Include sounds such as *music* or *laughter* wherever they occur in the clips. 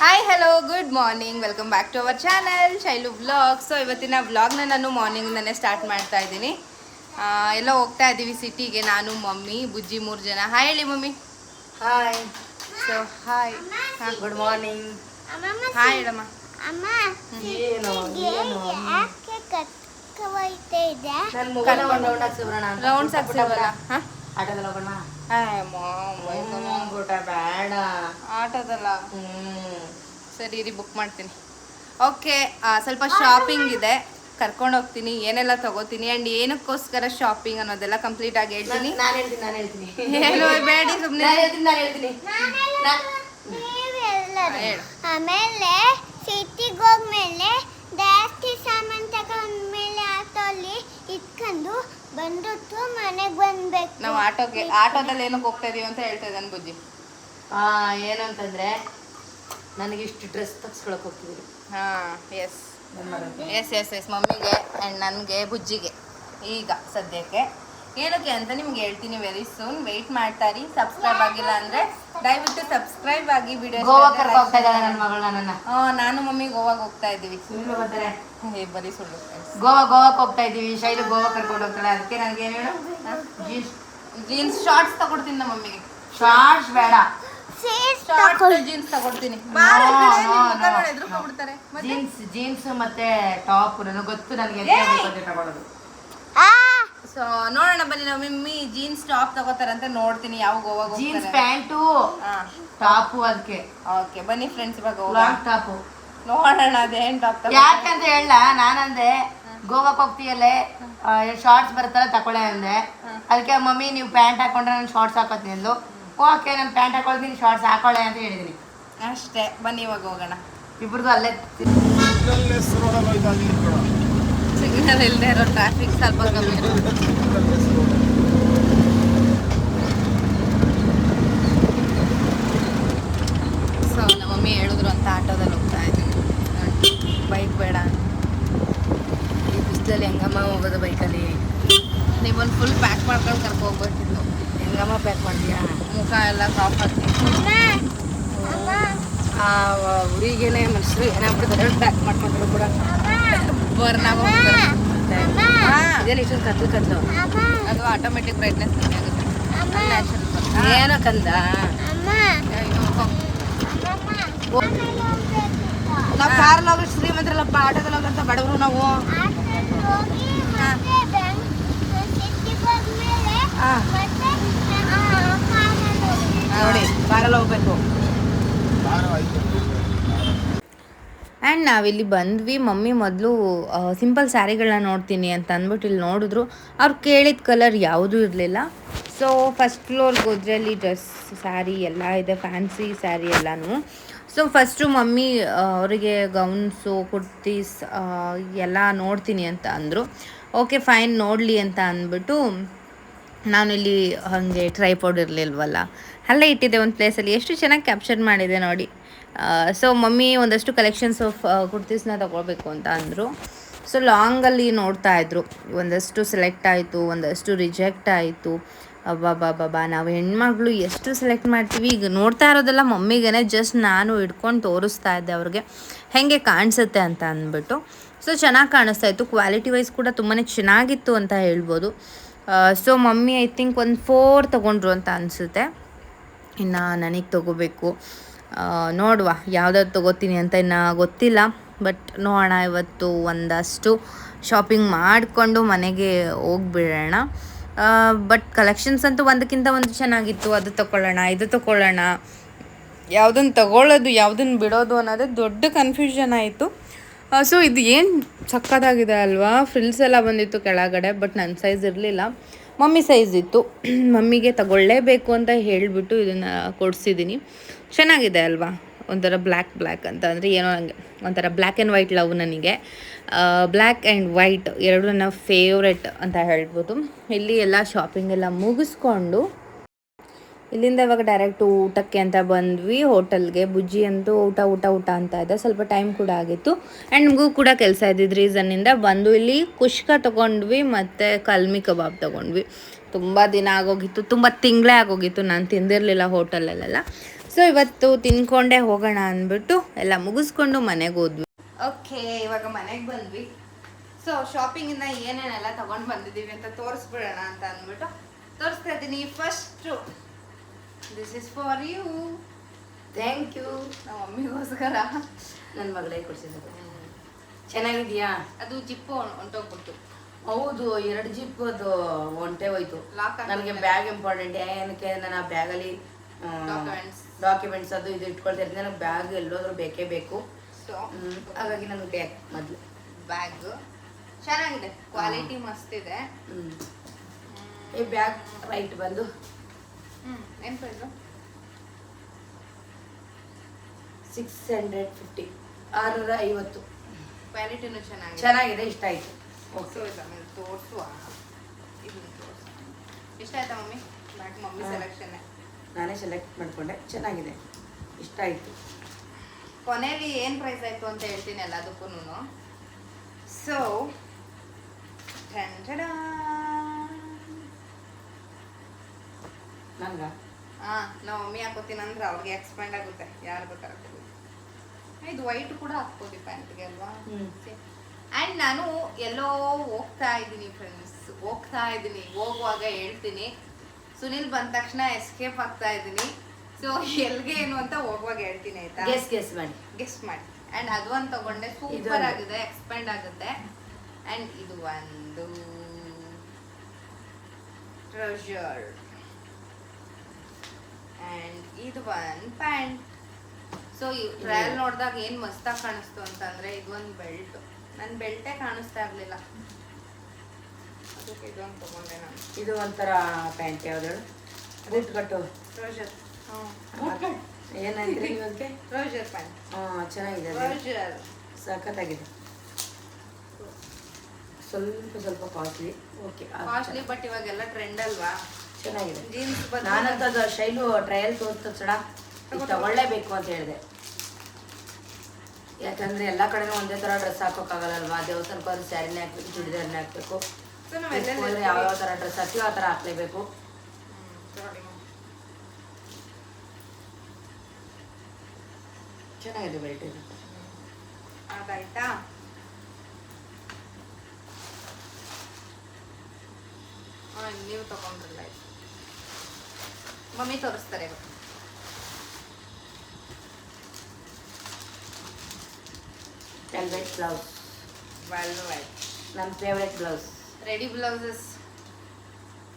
Hi hello good morning welcome back to our channel Shailu vlog so ಇವತ್ತಿನ ವ್ಲಾಗ್ನ ನಾನು ಮಾರ್ನಿಂಗ್ನೇ start ಮಾಡ್ತಾ ಇದ್ದೀನಿ. ಎಲ್ಲ ಹೋಗ್ತಾ ಇದ್ದೀವಿ ಸಿಟಿಗೆ ನಾನು ಮಮ್ಮಿ ಬುಜ್ಜಿ ಮೂರು ಜನ. ಹಾಯ್ ಹೇಳಿ mummy. Hi so hi good morning hi ಹೇಳಮ್ಮ. ರೌಂಡ್ಸ್ ಹಾಕ್ಸಿವಲ್ಲ? ಹಾಂ? ಆಟೋದಲ್ಲಿ ಹೋಗೋಣ. ಊಟ ಬೇಡ. ಆಟೋದಲ್ಲ? ಸರಿ ರೀ ಬುಕ್ ಮಾಡ್ತೀನಿ. ಓಕೆ ಸ್ವಲ್ಪ ಶಾಪಿಂಗ್ ಇದೆ. ಕರ್ಕೊಂಡು ಹೋಗ್ತೀನಿ ಏನೆಲ್ಲ ತಗೋತೀನಿ ಆ್ಯಂಡ್ ಏನಕ್ಕೋಸ್ಕರ ಶಾಪಿಂಗ್ ಅನ್ನೋದೆಲ್ಲ ಕಂಪ್ಲೀಟ್ ಆಗಿ ಹೇಳ್ತೀನಿ. ನಾನು ಹೇಳ್ತೀನಿ ನಾನು ಹೇಳ್ತೀನಿ. ಏನು ಬೇಡಿ ಸುಮ್ಮನೆ ನಾನು ಹೇಳ್ತೀನಿ ನಾನು ಹೇಳ್ತೀನಿ. ಹೇಳು. ಆಮೇಲೆ ಸಿಟಿಗೆ ಹೋದ್ಮೇಲೆ ಬಂದುಟ್ಟು ಮನೆಗೆ ಬಂದ್ಬೇಕು. ನಾವು ಆಟೋಗೆ ಆಟೋದಲ್ಲಿ ಏನಕ್ಕೆ ಹೋಗ್ತಾ ಇದೀವಿ ಅಂತ ಹೇಳ್ತಾ ಇದ್ದಾನೆ ಬುಜ್ಜಿ. ಆ, ಏನು ಅಂತಂದ್ರೆ ನನಗೆ ಇಷ್ಟು ಡ್ರೆಸ್ ತಗ್ಸ್ಕೊಳಕ್ ಹೋಗ್ತಿದ್ರು. ಹಾ ಎಸ್ ಎಸ್ ಎಸ್ ಎಸ್ ಮಮ್ಮಿಗೆ ಆ್ಯಂಡ್ ನನಗೆ ಬುಜ್ಜಿಗೆ. ಈಗ ಸದ್ಯಕ್ಕೆ. ಏನಕ್ಕೆ ಅಂತ ನಿಮ್ಗೆ ಹೇಳ್ತೀನಿ ವೆರಿ ಸೂನ್ ವೆಯ್ಟ್ ಮಾಡ್ತಾರಿ ಸಬ್ಸ್ಕ್ರೈಬ್ ಆಗಿಲ್ಲ ಅಂದ್ರೆ ದಯವಿಟ್ಟು ಸಬ್ಸ್ಕ್ರೈಬ್ ಆಗಿ ವಿಡಿಯೋ ಗೋವಾ ಕರ್ಕೊ ಹೋಗ್ತಾ ಇದ್ದಾಳೆ ನನ್ನ ಮಗಳನ್ನ ನನ್ನ ನಾನು ಮಮ್ಮಿ ಗೋವಾಗೆ ಹೋಗ್ತಾ ಇದ್ದೀವಿ. ಬರೀ ಸುಳ್ಳು. ಗೋವಾ ಗೋವಾಕ್ ಹೋಗ್ತಾ ಇದ್ದೀವಿ. ಶೈಲಿ ಗೋವಾ ಕರ್ಕೊಂಡು ಹೋಗ್ತಾಳೆ. ಅದಕ್ಕೆ ನನಗೆ ಏನು ಹೇಳು? ಜೀನ್ಸ್ ಜೀನ್ಸ್ ಶಾರ್ಟ್ಸ್ ತಗೊಡ್ತೀನಿ ನಮ್ಮ ಮಮ್ಮಿಗೆ. ಶಾರ್ಟ್ಸ್ ಬೇಡ. ಜೀನ್ಸ್ ತಗೊಡ್ತೀನಿ. ಜೀನ್ಸ್ ಜೀನ್ಸ್ ಮತ್ತೆ? ಟಾಪ್ ನನಗೆ ಗೊತ್ತು ನನಗೆ ಅಂತ ತಗೊಳ್ಳೋದು ಸೊ ನೋಡೋಣ ಬನ್ನಿ ನಮ್ಮ ಮಮ್ಮಿ ಜೀನ್ಸ್ ಟಾಪ್ ತಗೋತಾರಂತೆ ನೋಡ್ತೀನಿ ಯಾವ ಗೋವಾಗ ಜೀನ್ಸ್ ಪ್ಯಾಂಟು ಟಾಪು ಅದಕ್ಕೆ. ಓಕೆ ಬನ್ನಿ ಫ್ರೆಂಡ್ಸ್ ಇವಾಗ ಹೋಗೋಣ. ಲಾಂಗ್ ಟಾಪು ನೋಡೋಣ ಅದೇನ್ ಟಾಪ್ ಯಾಕಂತ ಹೇಳ ನಾನಂದೆ ಗೋವಾಕ್ ಹೋಗ್ತೀಯಲ್ಲೇ ಶಾರ್ಟ್ಸ್ ಬರುತ್ತಲ್ಲ ತಗೊಳ್ಳೆ ಅಂದೆ. ಅದಕ್ಕೆ ಮಮ್ಮಿ ನೀವು ಪ್ಯಾಂಟ್ ಹಾಕೊಂಡ್ರೆ ನಾನು ಶಾರ್ಟ್ಸ್ ಹಾಕೋತೀನಿ ಅಂದು ಓಕೆ ನಾನು ಪ್ಯಾಂಟ್ ಹಾಕೊಳ್ತೀನಿ ಶಾರ್ಟ್ಸ್ ಹಾಕೊಳ್ಳೆ ಅಂತ ಹೇಳಿದೀನಿ. ಅಷ್ಟೇ ಬನ್ನಿ ಇವಾಗ ಹೋಗೋಣ. ಇಬ್ರದ್ದು ಅಲ್ಲೇ ಸಿಗ್ನಲ್ ಇಲ್ಲದೆ ಇರೋ ಟ್ರಾಫಿಕ್ ಸ್ವಲ್ಪ ಕಮ್ಮಿ. ಸೊ ನಮ್ಮ ಮಮ್ಮಿ ಹೇಳಿದ್ರು ಅಂತ ಆಟೋದಲ್ಲಿ ಹೋಗ್ತಾ ಇದ್ದೀವಿ ಬೈಕ್ ಬೇಡ. ಈ ಬಿಸಿಲಲ್ಲಿ ಹೆಂಗಮ್ಮ ಹೋಗೋದು ಬೈಕಲ್ಲಿ ನೀವೊಂದು ಫುಲ್ ಪ್ಯಾಕ್ ಮಾಡ್ಕೊಂಡು ಕರ್ಕೊ ಹೋಗ್ಬೇಕಿತ್ತು. ಹೆಂಗಮ್ಮ ಪ್ಯಾಕ್ ಮಾಡ್ತೀಯಾ? ಮುಖ ಎಲ್ಲ ಅಮ್ಮ ಅಮ್ಮ ಆ ಹುಡುಗಿಗೆ ಮನುಷ್ಯರು ಏನಾಗ್ಬಿಡ್ತಾರೆ ಪ್ಯಾಕ್ ಮಾಡ್ಕೊಂಡ್ರು ಕೂಡ. ಬರ್ನ ನಾವು ಹಾ. ಇದೆಲ್ಲ ಇಷ್ಟೊಂದು ಕತ್ಲು ಕತ್ಲು ಅದು ಆಟೋಮೆಟಿಕ್ ಬ್ರೈಟ್ನೆಸ್ ಆಗುತ್ತೆ ಏನೋ ಕಂದ ನಾವು ಕಾರಲ್ಲಿ ಹೋಗಿ ಶ್ರೀಮಂತರಲ್ಲಪ್ಪ ಆಟೋದಲ್ಲಿ ಹೋಗಂತ ಬಡವರು ನಾವು. ನೋಡಿ ಕಾರಲ್ಲಿ ಹೋಗ್ಬೇಕು ಆ್ಯಂಡ್ ನಾವಿಲ್ಲಿ ಬಂದ್ವಿ. ಮಮ್ಮಿ ಮೊದಲು ಸಿಂಪಲ್ ಸ್ಯಾರಿಗಳನ್ನ ನೋಡ್ತೀನಿ ಅಂತ ಅಂದ್ಬಿಟ್ಟು ಇಲ್ಲಿ ನೋಡಿದ್ರು. ಅವ್ರು ಕೇಳಿದ ಕಲರ್ ಯಾವುದೂ ಇರಲಿಲ್ಲ. ಸೊ ಫಸ್ಟ್ ಫ್ಲೋರ್ಗೆ ಹೋದ್ರೆ ಅಲ್ಲಿ ಡ್ರೆಸ್ ಸ್ಯಾರಿ ಎಲ್ಲ ಇದೆ ಫ್ಯಾನ್ಸಿ ಸ್ಯಾರಿ ಎಲ್ಲನೂ. ಸೊ ಫಸ್ಟು ಮಮ್ಮಿ ಅವರಿಗೆ ಗೌನ್ಸು ಕುರ್ತೀಸ್ ಎಲ್ಲ ನೋಡ್ತೀನಿ ಅಂತ ಅಂದರು. ಓಕೆ ಫೈನ್ ನೋಡಲಿ ಅಂತ ಅಂದ್ಬಿಟ್ಟು ನಾನು ಇಲ್ಲಿ ಹಾಗೆ ಟ್ರೈಪೋಡ್ ಇರಲಿಲ್ವಲ್ಲ. ಅಲ್ಲೇ ಇಟ್ಟಿದ್ದೆ ಒಂದು ಪ್ಲೇಸಲ್ಲಿ ಎಷ್ಟು ಚೆನ್ನಾಗಿ ಕ್ಯಾಪ್ಚರ್ ಮಾಡಿದೆ ನೋಡಿ. ಸೊ ಮಮ್ಮಿ ಒಂದಷ್ಟು ಕಲೆಕ್ಷನ್ಸ್ ಆಫ್ ಕುರ್ತೀಸ್ನ ತಗೊಳ್ಬೇಕು ಅಂತ ಅಂದರು. ಸೊ ಲಾಂಗಲ್ಲಿ ನೋಡ್ತಾ ಇದ್ರು. ಒಂದಷ್ಟು ಸೆಲೆಕ್ಟ್ ಆಯಿತು, ಒಂದಷ್ಟು ರಿಜೆಕ್ಟ್ ಆಯಿತು. ಅಬ್ಬಬ್ಬಬ್ಬಾ ನಾವು ಹೆಣ್ಮಗಳು ಎಷ್ಟು ಸೆಲೆಕ್ಟ್ ಮಾಡ್ತೀವಿ? ಈಗ ನೋಡ್ತಾ ಇರೋದೆಲ್ಲ ಮಮ್ಮಿಗೇನೆ ಜಸ್ಟ್ ನಾನು ಇಟ್ಕೊಂಡು ತೋರಿಸ್ತಾ ಇದ್ದೆ ಅವ್ರಿಗೆ. ಹೇಗೆ ಕಾಣಿಸುತ್ತೆ ಅಂತ ಅಂದ್ಬಿಟ್ಟು. ಸೊ ಚೆನ್ನಾಗಿ ಕಾಣಿಸ್ತಾ ಇತ್ತು. ಕ್ವಾಲಿಟಿ ವೈಸ್ ಕೂಡ ತುಂಬಾ ಚೆನ್ನಾಗಿತ್ತು ಅಂತ ಹೇಳ್ಬೋದು. ಸೊ ಮಮ್ಮಿ ಐ ಥಿಂಕ್ ಒಂದು ಫೋರ್ ತೊಗೊಂಡ್ರು ಅಂತ ಅನಿಸುತ್ತೆ. ಇನ್ನು ನನಗೆ ತೊಗೋಬೇಕು. ನೋಡುವ ಯಾವ್ದಾದ್ರು ತೊಗೋತೀನಿ ಅಂತ ಇನ್ನು ಗೊತ್ತಿಲ್ಲ. ಬಟ್ ನೋಡೋಣ ಇವತ್ತು ಒಂದಷ್ಟು ಶಾಪಿಂಗ್ ಮಾಡಿಕೊಂಡು ಮನೆಗೆ ಹೋಗ್ಬಿಡೋಣ. ಬಟ್ ಕಲೆಕ್ಷನ್ಸ್ ಅಂತೂ ಒಂದಕ್ಕಿಂತ ಒಂದು ಚೆನ್ನಾಗಿತ್ತು. ಅದು ತೊಗೊಳ್ಳೋಣ ಇದು ತೊಗೊಳ್ಳೋಣ ಯಾವುದನ್ನು ತಗೊಳ್ಳೋದು ಯಾವುದನ್ನು ಬಿಡೋದು ಅನ್ನೋದೇ ದೊಡ್ಡ ಕನ್ಫ್ಯೂಷನ್ ಆಯಿತು. ಸೊ ಇದು ಏನು ಸಕ್ಕತ್ತಾಗಿದೆ ಅಲ್ವಾ? ಫ್ರಿಲ್ಸ್ ಎಲ್ಲ ಬಂದಿತ್ತು ಕೆಳಗಡೆ, ಬಟ್ ನನ್ನ ಸೈಜ್ ಇರಲಿಲ್ಲ. ಮಮ್ಮಿ ಸೈಜ್ ಇತ್ತು. *clears throat* ಮಮ್ಮಿಗೆ ತಗೊಳ್ಳೇಬೇಕು ಅಂತ ಹೇಳಿಬಿಟ್ಟು ಇದನ್ನು ಕೊಡಿಸಿದ್ದೀನಿ ಚೆನ್ನಾಗಿದೆ ಅಲ್ವಾ? ಒಂಥರ ಬ್ಲ್ಯಾಕ್ ಬ್ಲ್ಯಾಕ್ ಅಂತ ಅಂದರೆ ಏನೋ ನನಗೆ ಒಂಥರ ಬ್ಲ್ಯಾಕ್ ಆ್ಯಂಡ್ ವೈಟ್ ಲವ್ ನನಗೆ. ಬ್ಲ್ಯಾಕ್ ಆ್ಯಂಡ್ ವೈಟ್ ಎರಡು ನನ್ನ ಫೇವ್ರೆಟ್ ಅಂತ ಹೇಳ್ಬೋದು. ಇಲ್ಲಿ ಎಲ್ಲ ಶಾಪಿಂಗ್ ಎಲ್ಲ ಮುಗಿಸ್ಕೊಂಡು ಇಲ್ಲಿಂದ ಇವಾಗ ಡೈರೆಕ್ಟ್ ಊಟಕ್ಕೆ ಅಂತ ಬಂದ್ವಿ. ಹೋಟೆಲ್ಗೆ ಬುಜ್ಜಿ ಅಂತೂ ಊಟ ಊಟ ಊಟ ಅಂತ ಇದೆ. ಸ್ವಲ್ಪ ಟೈಮ್ ಕೂಡ ಆಗಿತ್ತು. ಆ್ಯಂಡ್ ನಮಗೂ ಕೂಡ ಕೆಲಸ ಇದ್ದಿದ್ದು ರೀಸನ್ನಿಂದ ಬಂದು ಇಲ್ಲಿ ಕುಷ್ಕ ತೊಗೊಂಡ್ವಿ ಮತ್ತು ಕಲ್ಮಿ ಕಬಾಬ್ ತೊಗೊಂಡ್ವಿ. ತುಂಬ ದಿನ ಆಗೋಗಿತ್ತು. ತುಂಬ ತಿಂಗಳೇ ಆಗೋಗಿತ್ತು. ನಾನು ತಿಂದಿರಲಿಲ್ಲ ಹೋಟೆಲಲ್ಲೆಲ್ಲ. ಸೊ ಇವತ್ತು ತಿನ್ಕೊಂಡೇ ಹೋಗೋಣ ಅಂದ್ಬಿಟ್ಟು ಎಲ್ಲ ಮುಗಿಸ್ಕೊಂಡು ಮನೆಗೆ ಹೋದ್ವಿ. ಓಕೆ ಇವಾಗ ಮನೆಗೆ ಬಂದ್ವಿ. ಸೊ ಶಾಪಿಂಗಿಂದ ಏನೇನೆಲ್ಲ ತೊಗೊಂಡು ಬಂದಿದ್ದೀವಿ ಅಂತ ತೋರಿಸ್ಬಿಡೋಣ ಅಂತ ಅಂದ್ಬಿಟ್ಟು ತೋರಿಸ್ತಾ ಇದ್ದೀನಿ. First this is for you thank you ನಮ್ಮ ಮಮ್ಮಿಗೋಸ್ಕರ ನನ್ನ ಮಗಳೇ ಕೊಡ್ಸಿದ್ದು ಚೆನ್ನಾಗಿದೆಯಾ? ಅದು ಜಿಪ್ಪು ಹೊಂಟೋಗ್ಬಿಟ್ಟು ಹೌದು ಎರಡು ಜಿಪ್ ಅದು ಒಂಟೆ ಹೋಯ್ತು. ನನಗೆ ಬ್ಯಾಗ್ ಇಂಪಾರ್ಟೆಂಟ್ ಏನಕ್ಕೆ? ನಾನು ಆ ಬ್ಯಾಗಲ್ಲಿ. ಡಾಕ್ಯುಮೆಂಟ್ಸ್ ಅದು ಇದು ಇಟ್ಕೊಳ್ತಾ ಇರ್ತೀನಿ ನನಗೆ ಬ್ಯಾಗ್ ಎಲ್ಲೋದ್ರೂ ಬೇಕೇ ಬೇಕು. ಹಾಗಾಗಿ ನನಗೆ ಬ್ಯಾಗ್ ಮೊದಲು. ಬ್ಯಾಗ್. ಚೆನ್ನಾಗಿದೆ. ಕ್ವಾಲಿಟಿ ಮಸ್ತ್ ಇದೆ. ಈ ಬ್ಯಾಗ್ ರೈಟ್ ಬಂದು. ಏನ್ ಪ್ರೈಸು ಸಿಕ್ಸ್ ಹಂಡ್ರೆಡ್ ಫಿಫ್ಟಿ ಆರುನೂರ ಐವತ್ತು ಕ್ವಾಲಿಟಿನೂ ಚೆನ್ನಾಗಿದೆ. ಚೆನ್ನಾಗಿದೆ ಇಷ್ಟ ಆಯ್ತು. ಆಮೇಲೆ ತೋರಿಸುವ. ಇದನ್ನ ತೋರಿಸು. ಇಷ್ಟ ಆಯ್ತಾ ಮಮ್ಮಿ? Bag mummy. ಸೆಲೆಕ್ಷನ್ ನಾನೇ ಸೆಲೆಕ್ಟ್ ಮಾಡಿಕೊಂಡೆ. ಚೆನ್ನಾಗಿದೆ. ಇಷ್ಟ ಆಯಿತು. ಕೊನೆಯಲ್ಲಿ ಏನು ಪ್ರೈಸ್ ಆಯಿತು ಅಂತ ಹೇಳ್ತೀನಿ ಎಲ್ಲದಕ್ಕೂ ಸೊ ನಂಗ? ಆ ನಾವು ಮಮ್ಮಿ ಹಾಕೋತೀನಿ ಅಂದ್ರೆ ಅವ್ರಿಗೆ ಎಕ್ಸ್ಪೆಂಡ್ ಆಗುತ್ತೆ ಯಾರು ಬೇಕಾದ್ರೆ. ಇದು ವೈಟ್ ಕೂಡ ಹಾಕ್ಬೋದು ಪ್ಯಾಂಟ್ಗೆ ಅಲ್ವಾ. ಆ್ಯಂಡ್ ನಾನು ಎಲ್ಲೋ ಹೋಗ್ತಾ ಇದ್ದೀನಿ ಫ್ರೆಂಡ್ಸ್ ಹೋಗ್ತಾ ಇದ್ದೀನಿ. ಹೋಗುವಾಗ ಹೇಳ್ತೀನಿ. ಸುನಿಲ್ ಬಂದ ತಕ್ಷಣ ಎಸ್ಕೇಪ್ ಆಗ್ತಾ ಇದ್ದೀನಿ. ಸೊ ಎಲ್ಗೆ ಏನು ಅಂತ ಹೋಗುವಾಗ ಹೇಳ್ತೀನಿ ಆಯ್ತಾ? ಗೆಸ್ ಗೆಸ್ ಮಾಡಿ. ಗೆಸ್ಟ್ ಮಾಡಿ. ಆ್ಯಂಡ್ ಅದು ಒಂದು ತಗೊಂಡೆ. ಸೂಪರ್ ಆಗಿದೆ ಎಕ್ಸ್ಪೆಂಡ್ ಆಗುತ್ತೆ. ಆ್ಯಂಡ್ ಇದು ಒಂದು. ಟ್ರೆಷರ್ ಆ್ಯಂಡ್ ಇದು ಒಂದು ಪ್ಯಾಂಟ್ ಸೊ ಟ್ರಯಲ್ ನೋಡಿದಾಗ ಏನು ಮಸ್ತಾಗಿ ಕಾಣಿಸ್ತು ಅಂತಂದ್ರೆ ಇದೊಂದು ಬೆಲ್ಟ್ ನನ್ನ ಬೆಲ್ಟೇ ಕಾಣಿಸ್ತಾ ಇರಲಿಲ್ಲ. ಅದಕ್ಕೆ ಇದೊಂದು ತೊಗೊಂಡೆ ನಾನು. ಇದು ಒಂಥರ ಪ್ಯಾಂಟ್ ಯಾವ್ದು? ಬೂಟ್ ಕಟ್ಟು. ರೋಜರ್ ಹ್ಞೂ ಏನಾಯ್ತು ಇವಕ್ಕೆ ರೋಜರ್ ಪ್ಯಾಂಟ್ ಹಾಂ ಚೆನ್ನಾಗಿದೆ ರೋಜರ್ ಸಖತ್ತಾಗಿದೆ. ಸ್ವಲ್ಪ ಸ್ವಲ್ಪ ಕಾಸ್ಟ್ಲಿ ಓಕೆ ಕಾಸ್ಟ್ಲಿ ಬಟ್ ಇವಾಗೆಲ್ಲ ಟ್ರೆಂಡ್ ಅಲ್ವಾ? ಚೆನ್ನಾಗಿದೆ. ಜೀನ್ಸ್ ನಾನಂತ ಅದು ಶೈಲು ಟ್ರಯಲ್ ತೋರ್ತ ಸಡ ತಗೊಳ್ಳೇಬೇಕು ಅಂತ ಹೇಳಿದೆ. ಯಾಕಂದ್ರೆ ಎಲ್ಲ ಕಡೆನೂ ಒಂದೇ ತರ ಡ್ರೆಸ್ ಹಾಕೋಕ್ಕಾಗಲ್ಲಲ್ವಾ? ದೇವಸ್ಥಾನಕ್ಕೆ ಹೋದ್ರೆ ಸ್ಯಾರಿನೇ ಹಾಕ್ಬೇಕು ಚೂಡಿದಾರ್ನೇ ಹಾಕ್ಬೇಕು. ಹೋದ್ರೆ ಯಾವ ಯಾವ ತರ ಡ್ರೆಸ್ ಹಾಕ್ತೀವಿ ಆ ತರ ಹಾಕ್ಲೇಬೇಕು. ಚೆನ್ನಾಗಿದೆ ಬೆಲ್ಟ್ ಅದಾಯ್ತಾ? ನೀವು ತಗೊಂಡ್ರಲ್ಲ ಆಯ್ತು. ಮಮ್ಮಿ ತೋರಿಸ್ತಾರೆ. ವೆಲ್ವೆಟ್ ಬ್ಲೌಸ್ ವೈಟ್ ನನ್ನ ಫೇವ್ರೆಟ್ ಬ್ಲೌಸ್ ರೆಡಿ ಬ್ಲೌಸಸ್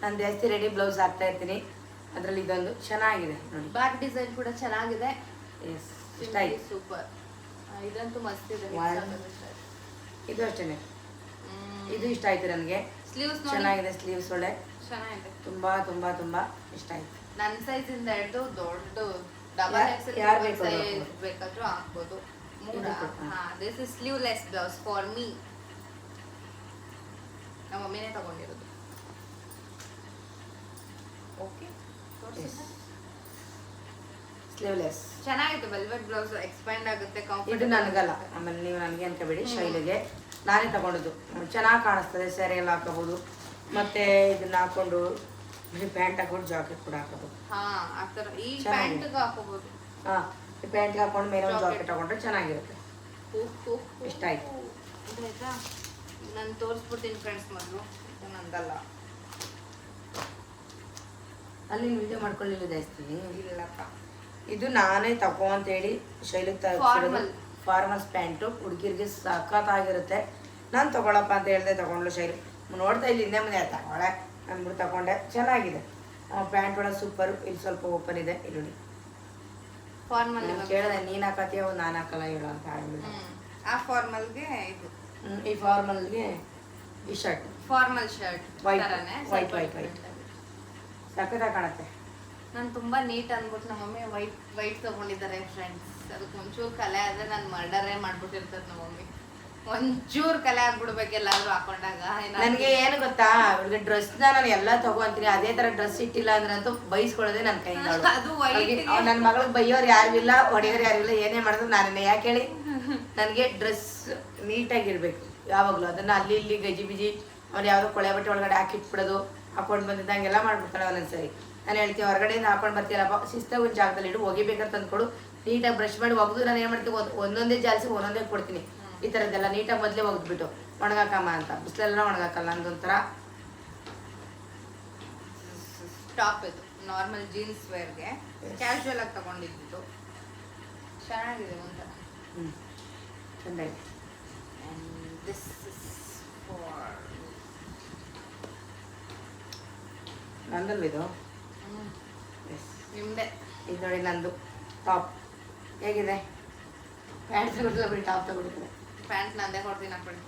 ನಾನು ಜಾಸ್ತಿ ರೆಡಿ ಬ್ಲೌಸ್ ಹಾಕ್ತಾ ಇರ್ತೀನಿ. ಅದರಲ್ಲಿ ಇದೊಂದು ಚೆನ್ನಾಗಿದೆ ನೋಡಿ. ಬ್ಯಾಕ್ ಡಿಸೈನ್ ಕೂಡ ಚೆನ್ನಾಗಿದೆ. ಎಸ್ ಇಷ್ಟ ಆಯ್ತು. ಸೂಪರ್ ಇದಂತೂ ಮಸ್ತ್ ಇದೆ. ಇದು ಅಷ್ಟೇ ಇದು ಇಷ್ಟ ಆಯ್ತು ನನಗೆ. ಸ್ಲೀವ್ಸ್ ಚೆನ್ನಾಗಿದೆ ಸ್ಲೀವ್ಸ್ ಒಳ್ಳೆ. ಚೆನ್ನಾಗಿದೆ. ತುಂಬಾ ತುಂಬಾ ತುಂಬಾ ಇಷ್ಟ ಆಯ್ತು. ನನ್ನ ಸೈಜ್ ಇಂದ ಹಿಡಿದು ದೊಡ್ಡ ಡಬಲ್ ಎಕ್ಸೆಲ್ ಯಾರ್ ಸೈಜ್? ಬೇಕಾದ್ರೂ ಹಾಕ್ಬೋದು. ಮೂರ. ಹಾ. This is sleeveless blouse for me ನಮ್ಮ ಮಮ್ಮಿನೇ ತಗೊಂಡಿರೋದು. ಓಕೆ ಸ್ಲೀವ್ಲೆಸ್ ಚೆನ್ನಾಗಿತ್ತು ವೆಲ್ವೆಟ್ ಬ್ಲೌಸ್ ಎಕ್ಸ್ಪ್ಯಾಂಡ್ ಆಗುತ್ತೆ ಇದು ಕಂಫರ್ಟಬಲ್ ನನಗಲ್ಲ ಆಮೇಲೆ ನೀವು ನನಗೆ ಅನ್ಕೋಬೇಡಿ ಶೈಲಿಗೆ. ನಾನೇ ತಗೊಂಡೋದು ಚೆನ್ನಾಗಿ ಕಾಣಿಸ್ತದೆ ಸೆರೆ ಎಲ್ಲ ಹಾಕೋಬೋದು ಮತ್ತೆ ಇದನ್ನ ಹಾಕೊಂಡು ಪ್ಯಾಂಟ್ ಹಾಕೊಂಡು ಜಾಕೆಟ್ ಕೂಡ ಹಾಕೋದು. ಹಾ ಆ ಥರ. ಈ. ಪ್ಯಾಂಟ್ಗೆ ಹಾ ಈ ಪ್ಯಾಂಟ್ ಹಾಕೊಂಡು ಮೇಲೆ ಒಂದು. ಜಾಕೆಟ್ ಹಾಕೊಂಡ್ರೆ ಚೆನ್ನಾಗಿರುತ್ತೆ. ಇಷ್ಟ ಆಯ್ತು. ಇದಾಯ್ತಾ ನಾನು ತೋರಿಸ್ಬಿಡ್ತೀನಿ ಫ್ರೆಂಡ್ಸ್ ಮೊದಲು. ಇದು ನಂದಲ್ಲ. ಅಲ್ಲಿ ವಿಡಿಯೋ ಮಾಡ್ಕೊಳ್ಳಿಲ್ಲ ಜಾಸ್ತಿ ಇಲ್ಲಪ್ಪ. ಇದು ನಾನೇ ತಗೋ ಅಂತೇಳಿ ಶೈಲಿಗೆ ಫಾರ್ಮಲ್ ಫಾರ್ಮಲ್ಸ್ ಪ್ಯಾಂಟು. ಹುಡುಗಿರಿಗೆ ಸಖತ್ತಾಗಿರುತ್ತೆ. ನಾನು ತಗೊಳಪ್ಪ ಅಂತ ಹೇಳಿದೆ ತಗೊಂಡ್ಲು ಶೈಲಿ. ನೋಡ್ತಾ ಇಲ್ಲಿ ಹಿಂದೆ ಮುಂದೆ ತಗೊಳ್ಳೆ ಅಂದ್ಬಿಟ್ಟು ತಗೊಂಡೆ. ಚೆನ್ನಾಗಿದೆ. ಪ್ಯಾಂಟ್ ಒಳಗೆ ಸೂಪರ್ ಇಲ್ಲಿ ಸ್ವಲ್ಪ ಓಪನ್ ಇದೆ. ಇಲ್ಲಿ ಫಾರ್ಮಲ್ ನಾನ್ ಕೇಳಿದೆ ನೀನು ಹಾಕತ್ತೀಯ ನಾನು ಹಾಕಲ್ಲ ಹೇಳು ಅಂತ ಹೇಳ್ಬಿಟ್ಟು ಆ ಫಾರ್ಮಲ್ಗೆ ಇದು. ಈ ಫಾರ್ಮಲ್ಗೆ ಈ shirt formal shirt white white white white ಸಖತ್ತಾಗಿ ಕಾಣುತ್ತೆ. ನಾನು ತುಂಬಾ ನೀಟ್ ಅಂದ್ಬಿಟ್ಟು ನಮ್ಮ ಮಮ್ಮಿ ವೈಟ್ ವೈಟ್ ತಗೊಂಡಿದ್ದಾರೆ ಫ್ರೆಂಡ್ಸ್ ಅದಕ್ಕೆ ಒಂಚೂರು ಕಲೆ ಆದ್ರೆ ನಾನು ಮರ್ಡರೇ ಮಾಡ್ಬಿಟ್ಟಿರ್ತದೆ ನಮ್ಮ ಮಮ್ಮಿ. ಒಂಚೂರು ಕಲೆ ಆಗ್ಬಿಡ್ಬೇಕು ಎಲ್ಲಾದ್ರೂ ಹಾಕೊಂಡಾಗ. ನನಗೆ ಏನು ಗೊತ್ತಾ? ಅವ್ರಿಗೆ ಡ್ರೆಸ್ ನಾನು ಎಲ್ಲ ತಗೊಂತೀನಿ. ಅದೇ ತರ ಡ್ರೆಸ್ ಇಟ್ಟಿಲ್ಲ ಅಂದ್ರೆ ಅಂತೂ ಬೈಸ್ಕೊಳ್ಳೋದೇ ನನ್ನ ಕೈ *laughs* ಅದು ನನ್ನ ಮಗಳಿಗೆ ಬೈಯೋರು ಯಾರು ಇಲ್ಲ ಹೊಡೆಯೋರು ಯಾರು ಇಲ್ಲ ಏನೇ ಮಾಡಿದ್ರು ನಾನೇ ಯಾಕೆ ಹೇಳಿ? ನನಗೆ ಡ್ರೆಸ್ ನೀಟಾಗಿರ್ಬೇಕು. ಯಾವಾಗಲೂ ಅದನ್ನ ಅಲ್ಲಿ ಇಲ್ಲಿ ಗಜಿ ಬಿಜಿ ಅವ್ರು ಯಾವುದೋ ಕೊಳೆ ಬಟ್ಟೆ ಒಳಗಡೆ ಹಾಕಿಟ್ಬಿಡೋದು ಹಾಕೊಂಡು ಬಂದಿದ್ದಂಗೆಲ್ಲ ಮಾಡ್ಬಿಡ್ತಾಳೆ ಒಂದೊಂದ್ಸರಿ. ನಾನು ಹೇಳ್ತೀನಿ ಹೊರಗಡೆಯಿಂದ ಹಾಕೊಂಡು ಬರ್ತೀರಪ್ಪ ಶಿಸ್ತಾಗಿ ಒಂದು ಜಾಗದಲ್ಲಿ ಇಡು ಒಗಿಬೇಕಾದ್ರೆ ಅಂದ್ಕೊಡು. ನೀಟಾಗಿ ಬ್ರಷ್ ಮಾಡಿ ಒಗೆದು ನಾನು ಏನು ಮಾಡ್ತೀನಿ ಒಂದ್- ಒಂದೊಂದೇ ಜಾಲಿಸಿ ಒಂದೊಂದೇ ಕೊಡ್ತೀನಿ. ಈ ಥರದ್ದೆಲ್ಲ ನೀಟಾಗಿ ಮೊದಲೇ ಒಗೆದ್ಬಿಟ್ಟು ಒಣಗಾಕಮ್ಮ ಅಂತ. ಬಿಸಿಲೆಲ್ಲ ಒಣಗಾಕಲ್ಲ ನಂದೊಂಥರ. ಟಾಪ್ ಇದು. ನಾರ್ಮಲ್ ಜೀನ್ಸ್ ವೇರ್ಗೆ ಕ್ಯಾಶುವಲ್ ಆಗಿ ತಗೊಂಡಿದ್ದು ಚೆನ್ನಾಗಿದೆ ಒಂಥರ. ಹ್ಞೂ ಚೆಂದಾಗಿ ದಿಸ್ ಇಸ್ ಫಾರ್ ಇದು? ಎಸ್ ನಿಮ್ಮದೇ ಇದು ನೋಡಿ ನಂದು. ಟಾಪ್ ಹೇಗಿದೆ? ಪ್ಯಾಂಟ್ ಬರೀ ಟಾಪ್ ತಗೊಳ್ತಾರೆ ಪ್ಯಾಂಟ್ ನಂದೇ ಹೊಡ್ತೀನಿ ಹಾಕ್ಬಿಡಿ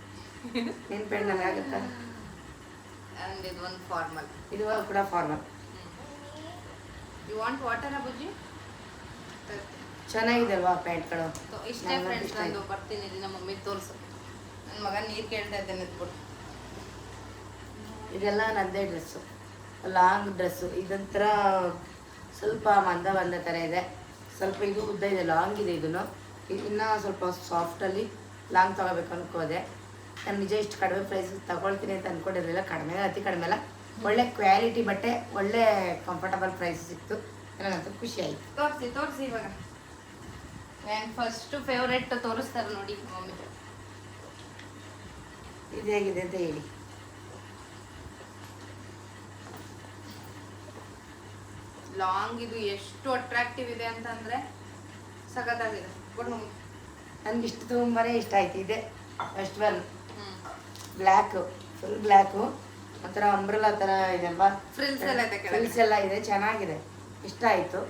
ನಿನ್ನ ಪ್ಯಾಂಟ್ ನನಗೆ ಆಗುತ್ತೆ? ಆ್ಯಂಡ್ ಇದು ಒಂದು ಫಾರ್ಮಲ್ ಇದು ಕೂಡ ಫಾರ್ಮಲ್ ಯು ವಾಂಟ್ ವಾಟರ್ ಬುಜ್ಜಿ? ಚೆನ್ನಾಗಿದೆ ಅಲ್ವಾ ಪ್ಯಾಂಟ್ಗಳು? ಇಷ್ಟೇ ಫ್ರೆಂಡ್ಸ್ ನಾನು ಬರ್ತೀನಿ ಇಲ್ಲಿ. ನಮ್ಮ ಮಮ್ಮಿ ತೋರಿಸು. ನನ್ನ ಮಗ ನೀರು ಕೇಳ್ತಾ ಇದ್ದಾನೆ ಎತ್ಬಿಟ್ಟು ಇದೆಲ್ಲ ನಂದೇ ಡ್ರೆಸ್ಸು. Long dress. ಇದೊಂಥರ ಸ್ವಲ್ಪ ಮಂದ ಬಂದ ಥರ ಇದೆ. ಸ್ವಲ್ಪ ಇದು ಉದ್ದ ಇದೆ ಲಾಂಗ್ ಇದೆ ಇದನ್ನು. ಇನ್ನೂ ಸ್ವಲ್ಪ ಸಾಫ್ಟಲ್ಲಿ ಲಾಂಗ್ ತೊಗೋಬೇಕು ಅನ್ಕೋದೆ. ನಾನು ನಿಜ ಇಷ್ಟು ಕಡಿಮೆ ಪ್ರೈಸ್ ತೊಗೊಳ್ತೀನಿ ಅಂತ ಅಂದ್ಕೊಂಡಿರಲಿಲ್ಲ ಕಡಿಮೆ ಅತಿ ಕಡಿಮೆ ಅಲ್ಲ. ಒಳ್ಳೆ ಕ್ವಾಲಿಟಿ ಬಟ್ಟೆ ಒಳ್ಳೆ ಕಂಫರ್ಟಬಲ್ ಪ್ರೈಸ್ ಸಿಕ್ತು. ನನಗಂತೂ ಖುಷಿ ಆಯಿತು. ತೋರಿಸಿ ತೋರಿಸಿ ಇವಾಗ. ನಾನು ಫಸ್ಟು ಫೇವ್ರೆಟ್ ತೋರಿಸ್ತಾರೆ ನೋಡಿ ಮಮ್ಮಿ ಇದು ಹೇಗಿದೆ ಅಂತ ಹೇಳಿ. ಲಾಂಗ್ ಇದು ಎಷ್ಟು ಅಟ್ರಾಕ್ಟಿವ್ ಇದೆ ಅಂತಂದರೆ ಸಖತ್ತಾಗಿದೆ. ಕೊಡು ಮಮ್ಮಿ ನನಗೆ ಇಷ್ಟು ತುಂಬಾ ಇಷ್ಟ ಆಯ್ತು ಇದೆ first one black full black ಒಂಥರ ಅಂಬ್ರಲಾ ಥರ ಇದೆ ಅಲ್ವಾ ಫ್ರಿಲ್ಸ್ ಎಲ್ಲ ಇದೆ. ಫ್ರಿಲ್ಸ್ ಎಲ್ಲ ಇದೆ ಚೆನ್ನಾಗಿದೆ. ಇಷ್ಟ ಆಯಿತು.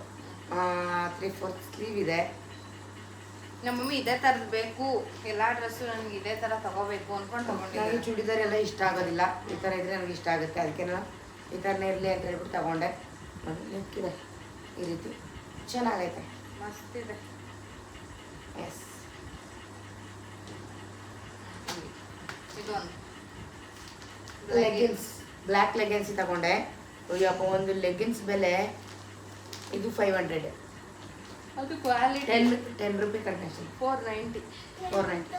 ತ್ರೀ ಫೋರ್ತ್ ಸ್ಲೀವ್ ಇದೆ. ನಮ್ಮ ಮಮ್ಮಿ ಇದೇ ಥರದ್ದು ಬೇಕು. ಎಲ್ಲ ಡ್ರೆಸ್ಸು ನನಗೆ ಇದೇ ಥರ ತಗೋಬೇಕು ಅಂದ್ಕೊಂಡು ತಗೊಂಡಿದ್ದೆ. ಚೂಡಿದಾರ್ ಎಲ್ಲ ಇಷ್ಟ ಆಗೋದಿಲ್ಲ. ಈ ಥರ ಇದ್ರೆ ನನಗೆ ಇಷ್ಟ ಆಗುತ್ತೆ. ಅದಕ್ಕೆ ನಾನು ಈ ಥರನೇ ಇರಲಿ ಅಂತ ಹೇಳ್ಬಿಟ್ಟು ತಗೊಂಡೆ. ಇದೆ ಲಿಕ್ಕಿದೆ. ಈ ರೀತಿ. ಚೆನ್ನಾಗೈತೆ. ಮಸ್ತಿದೆ ಇದೆ. ಎಸ್ ಇದೊಂದು ಲೆಗಿನ್ಸ್ ಬ್ಲ್ಯಾಕ್ ಲೆಗಿನ್ಸ್ ತಗೊಂಡೆ. ಅಯ್ಯಪ್ಪ ಒಂದು ಲೆಗಿನ್ಸ್ ಬೆಲೆ ಇದು ಫೈವ್ ಹಂಡ್ರೆಡ್ ಅದು quality ten ten rupee concession four ninety four ninety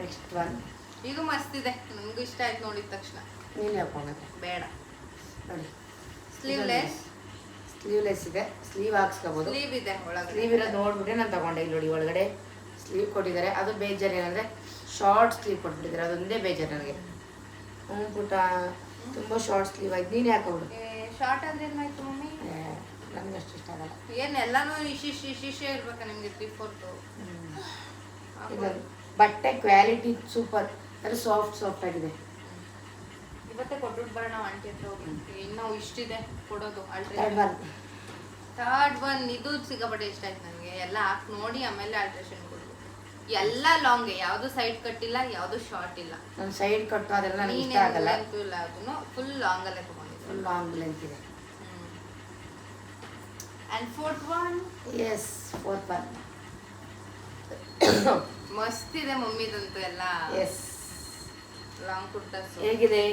next one ಇದು ಮಸ್ತ್ ಇದೆ. ನಮ್ಗೆ ಇಷ್ಟ ಆಯ್ತು ನೋಡಿದ ತಕ್ಷಣ. ನೀನು ಹಾಕೊಂಡ್ರೆ ಬೇಡ. ನೋಡಿ. ಸ್ಲೀವ್ಲೆಸ್ ಸ್ಲೀವ್ಲೆಸ್ ಇದೆ. ಸ್ಲೀವ್ ಹಾಕ್ಸ್ಕೋಬೋದು. ಸ್ಲೀವ್ ಇದೆ ಒಳಗಡೆ. ಸ್ಲೀವ್ ಇರೋದು ನೋಡ್ಬಿಟ್ಟೆ ನಾನು ತಗೊಂಡೆ. ಇಲ್ಲಿ ನೋಡಿ ಒಳಗಡೆ. ಸ್ಲೀವ್ ಕೊಟ್ಟಿದ್ದಾರೆ. ಅದು ಬೇಜಾರು ಏನಂದರೆ ಶಾರ್ಟ್ ಸ್ಲೀವ್ ಕೊಟ್ಬಿಟ್ಟಿದ್ದಾರೆ. ಅದೊಂದೇ ಬೇಜಾರು ನನಗೆ. ಹ್ಞೂ ಪುಟ ತುಂಬ ಶಾರ್ಟ್ ಸ್ಲೀವ್ ಆಯ್ತು. ನೀನು ಹಾಕೋಬಿಡು ಶಾರ್ಟ್ ಆದರೆ ಏನಾಯ್ತು ಮಮ್ಮಿ? ನನಗೆ ಅಷ್ಟು ಇಷ್ಟ ಆಗಲ್ಲ. ಏನು ಎಲ್ಲನೂ ಇಶಿಶ್ ಇಶಿಶೇ ಇರ್ಬೇಕಾ ನಿಮಗೆ ತ್ರೀ ಫೋರ್ತು ಇದೊಂದು ಬಟ್ಟೆ ಕ್ವಾಲಿಟಿ ಸೂಪರ್ ಅದು ಸಾಫ್ಟ್ ಸಾಫ್ಟ್ ಆಗಿದೆ. ಇವತ್ತೇ ಕೊಟ್ಬಿಟ್ಟು ಬರೋಣ ಆಂಟಿ ಹತ್ರ ಹೋಗಿ. ಇನ್ನೂ ಇಷ್ಟಿದೆ ಕೊಡೋದು. ಆಲ್ಟ್ರೇಷನ್ ಥರ್ಡ್ ಒನ್ ಇದು ಸಿಗಬಟ್ಟೆ ಇಷ್ಟ ಆಯ್ತು ನನಗೆ. ಎಲ್ಲ ಹಾಕಿ ನೋಡಿ ಆಮೇಲೆ ಆಲ್ಟ್ರೇಷನ್ ಕೊಡ್ಬೇಕು ಎಲ್ಲ ಲಾಂಗ್ ಯಾವ್ದು ಸೈಡ್ ಕಟ್ ಇಲ್ಲ ಯಾವ್ದು ಶಾರ್ಟ್ ಇಲ್ಲ. ನನ್ನ ಸೈಡ್ ಕಟ್ಟು ಅದೆಲ್ಲ ನನಗೆ ಇಷ್ಟ ಆಗಲ್ಲ. ಲೆಂತ್ ಇಲ್ಲ ಅದನ್ನು ಫುಲ್ ಲಾಂಗ್ ಅಲ್ಲೇ ತಗೊಂಡಿದ್ದೆ. ಫುಲ್ ಲಾಂಗ್ ಲೆಂತ್ ಇದೆ. And fourth one yes fourth one ಮಸ್ತ್ ಇದೆ ಮಮ್ಮಿದಂತೂ ಎಲ್ಲ. ಎಸ್ ಲಾಂಗ್ ಕುರ್ತಾಸ್ ಹೇಗಿದೆ?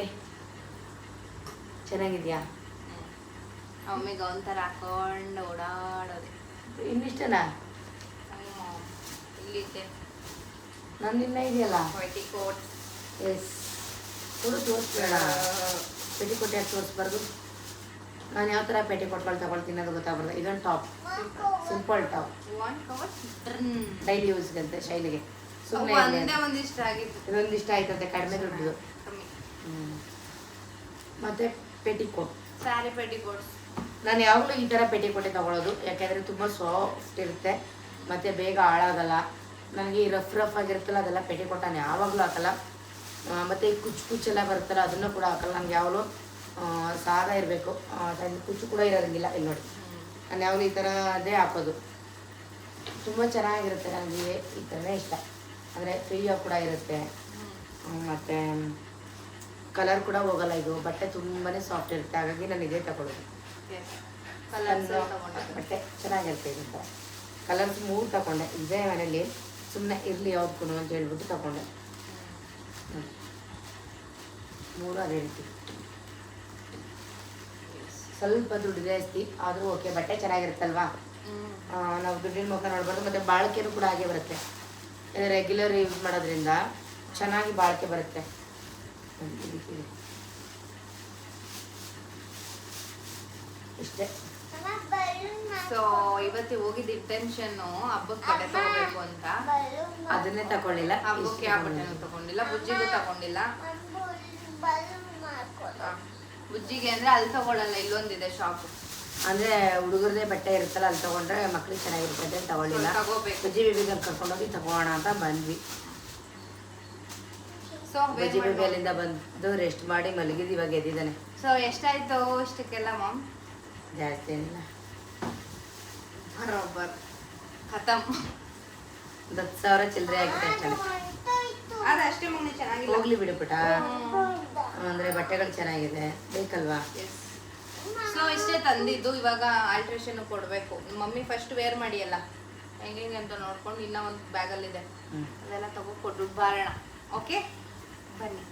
ಚೆನ್ನಾಗಿದ್ಯಾ? ಮಮ್ಮಿಗೆ ಒಂಥರ ಹಾಕೊಂಡು ಓಡಾಡೋದೆ. ಇನ್ನಿಷ್ಟನಾ ನಂದಿನ್ನ ಇದೆಯಲ್ಲ? ಕೋಟ್ ಎಸ್ ಕೊಡು ತೋರಿಸ್ಬೇಡ ಪೆಟಿಕೋಟ್ ಯಾಕೆ ತೋರಿಸ್ಬಾರ್ದು ನಾನು ಯಾವ ಥರ ಪೆಟಿಕೋಟ್ಗಳು ತಗೊಳ್ತೀನಿ ಅದು ಗೊತ್ತಾಗ್ಬಾರ್ದು. ಇದೊಂದು ಟಾಪ್. Simple top. ಡೈಲಿ ಯೂಸ್ಗಂತೆ ಶೈಲಿಗೆ. ಸುಮ್ಮನೆ ಒಂದೇ ಒಂದ್ ಇಷ್ಟ ಆಗಿತ್ತು. ಇದೊಂದು ಇಷ್ಟ ಆಯ್ತಂತೆ ಕಡಿಮೆ ದುಡ್ಡು. ಮತ್ತೆ ಮತ್ತು ಪೆಟಿಕೋಟ್ ಸ್ಯಾರಿ ಪೆಟಿಕೋಟ್ಸ್ ನಾನು ಯಾವಾಗಲೂ ಈ ಥರ ಪೆಟಿಕೋಟೆ ತಗೊಳ್ಳೋದು ಯಾಕೆಂದರೆ ತುಂಬ ಸಾಫ್ಟ್ ಇರುತ್ತೆ. ಮತ್ತು ಬೇಗ ಹಾಳಾಗಲ್ಲ. ನನಗೆ ಈ ರಫ್ ರಫ್ ಆಗಿರುತ್ತಲ್ಲ ಅದೆಲ್ಲ ಪೆಟಿಕೋಟ್ ನಾನು ಯಾವಾಗಲೂ ಹಾಕಲ್ಲ. ಮತ್ತು ಈ ಕುಚ್ಚು ಕುಚ್ಚೆಲ್ಲ ಬರುತ್ತಲ್ಲ ಅದನ್ನು ಕೂಡ ಹಾಕಲ್ಲ. ನನಗೆ ಯಾವಾಗಲೂ ಸಾರ ಇರಬೇಕು. ಕುಚ್ಚು ಕೂಡ ಇರೋಂಗಿಲ್ಲ. ಇಲ್ಲಿ ನೋಡಿ. ನಾನು ಯಾವಾಗಲೂ ಈ ಥರ ಅದೇ ಹಾಕೋದು. ತುಂಬ ಚೆನ್ನಾಗಿರುತ್ತೆ ನನಗೆ ಈ ಥರನೇ ಇಷ್ಟ. ಅಂದರೆ ಫ್ರೀಯಾಗಿ ಕೂಡ ಇರುತ್ತೆ. ಮತ್ತು ಕಲರ್ ಕೂಡ ಹೋಗಲ್ಲ ಇದು. ಬಟ್ಟೆ ತುಂಬಾ ಸಾಫ್ಟ್ ಇರುತ್ತೆ. ಹಾಗಾಗಿ ನಾನು ಇದೇ ತಗೊಳ್ಳೋದು. ತಗೊಂಡಿದ್ದೆ ಬಟ್ಟೆ ಚೆನ್ನಾಗಿರುತ್ತೆ ಇದು ಕಲರ್ಸ್ ಮೂರು ತಗೊಂಡೆ. ಇದೇ ಮನೇಲಿ. ಸುಮ್ಮನೆ ಇರಲಿ ಯಾವ್ದಕ್ಕೂ ಅಂತ ಹೇಳ್ಬಿಟ್ಟು ತಗೊಂಡೆ. ಮೂರು ಅದು ಹೇಳ್ತೀವಿ ಸ್ವಲ್ಪ ದುಡ್ಡು ಜಾಸ್ತಿ ಆದರೂ ಓಕೆ ಬಟ್ಟೆ ಚೆನ್ನಾಗಿರುತ್ತಲ್ವಾ? ನಾವು ದುಡ್ಡಿನ ಮುಖ ನೋಡ್ಬಾರ್ದು ಮತ್ತು ಬಾಳಿಕೆನೂ ಕೂಡ ಹಾಗೆ ಬರುತ್ತೆ. ರೆಗ್ಯುಲರ್ ಯೂಸ್ ಮಾಡೋದ್ರಿಂದ ಚೆನ್ನಾಗಿ ಬಾಳಿಕೆ ಬರುತ್ತೆ. ಇಷ್ಟೇ. ಸೊ ಇವತ್ತು ಹೋಗಿದ್ದ ಇಂಟೆನ್ಷನ್ನು ಹಬ್ಬಕ್ಕೆ ಬಟ್ಟೆ ತಗೋಬೇಕು ಅಂತ. ಅದನ್ನೇ ತಗೊಳ್ಳಿಲ್ಲ. ಹಬ್ಬಕ್ಕೆ ಯಾವ ಬಟ್ಟೆನೂ ತಗೊಂಡಿಲ್ಲ. ಬುಜ್ಜಿಗೂ ತಗೊಂಡಿಲ್ಲ. ಆ, ಬುಜ್ಜಿಗೆ ಅಂದ್ರೆ ಅಲ್ಲಿ ತಗೊಳ್ಳಲ್ಲ ಇಲ್ಲೊಂದಿದೆ ಶಾಪ್ ಅಂದ್ರೆ ಹುಡುಗರದೇ ಬಟ್ಟೆ ಇರುತ್ತಲ್ಲ ಅಲ್ಲಿ ತಗೊಂಡ್ರೆ ಮಕ್ಳಿಗೆ ಚೆನ್ನಾಗಿರ್ತದೆ ತಗೊಳ್ಳಿಲ್ಲ. ತಗೋಬೇಕು. ಬಜ್ಜಿ ಬೇಬಿಗೆ ಕರ್ಕೊಂಡೋಗಿ ತಗೋಣ ಅಂತ ಬಂದ್ವಿ. ಸೊ ಬಜ್ಜಿ ಬೇಬಿ ಅಲ್ಲಿಂದ ಬಂದು ರೆಸ್ಟ್ ಮಾಡಿ ಮಲಗಿದ್ ಇವಾಗ ಎದ್ದಿದ್ದಾನೆ. ಸೊ ಎಷ್ಟಾಯ್ತು ಇಷ್ಟಕ್ಕೆಲ್ಲ ಮಾಮ್ ಜಾಸ್ತಿ ಏನಿಲ್ಲ. ಬರೋಬ್ಬರ್ ಖತಮ್. ಒಂದು ಹತ್ತು ಸಾವಿರ ಚಿಲ್ಲರೆ ಆಗಿದೆ ಅಷ್ಟೇ ಹೊಂಟೋಯ್ತು ಅದಷ್ಟೇ ಮಮ್ಮಿ ಚೆನ್ನಾಗಿಲ್ಲ. ಹೋಗ್ಲಿ ಬಿಡು ಪುಟ. ಅಂದ್ರೆ ಬಟ್ಟೆಗಳು ಚೆನ್ನಾಗಿದೆ. ಬೇಕಲ್ವಾ? ಸೊ ಇಷ್ಟೇ ತಂದಿದ್ದು. ಇವಾಗ ಆಲ್ಟ್ರೇಷನ್ ಕೊಡಬೇಕು. ಮಮ್ಮಿ ಫಸ್ಟ್ ವೇರ್ ಮಾಡಿ ಅಲ್ಲ ಹೆಂಗೆ ಹೆಂಗೆ ಅಂತ ನೋಡ್ಕೊಂಡು ಇನ್ನೂ ಒಂದು ಬ್ಯಾಗಲ್ಲಿದೆ ಅದೆಲ್ಲ ತಗೋ ಕೊಟ್ಟು ಬಾರೋಣ. ಓಕೆ ಬನ್ನಿ.